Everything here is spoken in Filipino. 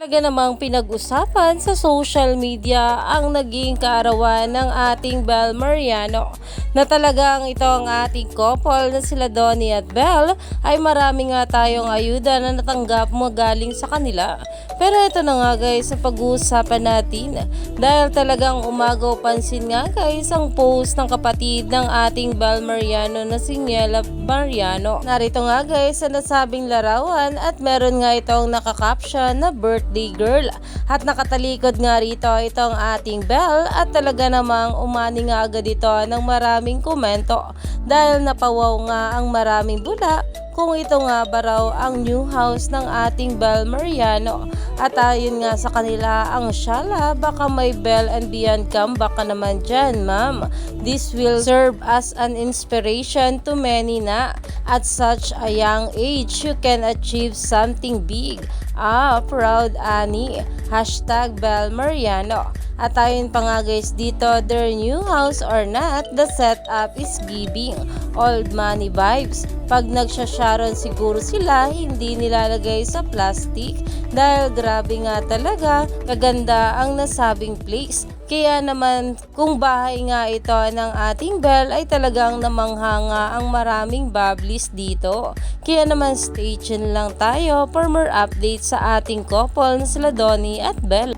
Talaga namang pinag-usapan sa social media ang naging kaarawan ng ating Bel Mariano na talagang ito ang ating couple na sila Donnie at Bel ay marami nga tayong ayuda na natanggap mo galing sa kanila. Pero ito na nga guys sa pag-uusapan natin dahil talagang umagaw pansin nga guys ang post ng kapatid ng ating Bel Mariano na si Niela Mariano. Narito nga guys sa nasabing larawan at meron nga itong nakakaption na birthday girl. At nakatalikod nga rito itong ating Bel at talaga namang umani nga agad ito ng maraming komento dahil napawaw nga ang maraming bula kung ito nga ba raw ang new house ng ating Bel Mariano. At ayon nga sa kanila, ang shala, baka may Bel and Beyond comeback ka naman dyan, ma'am. This will serve as an inspiration to many na at such a young age, you can achieve something big. Ah, proud Annie. Hashtag Bel Mariano. At ayon pa nga guys dito, their new house or not, the setup is giving old money vibes. Pag nagsasharon siguro sila, hindi nilalagay sa plastic dahil grabe nga talaga, kaganda ang nasabing place. Kaya naman, kung bahay nga ito ng ating Bell ay talagang namanghanga ang maraming bubblies dito. Kaya naman stay tuned lang tayo for more updates sa ating couple na sila Donnie at Bell.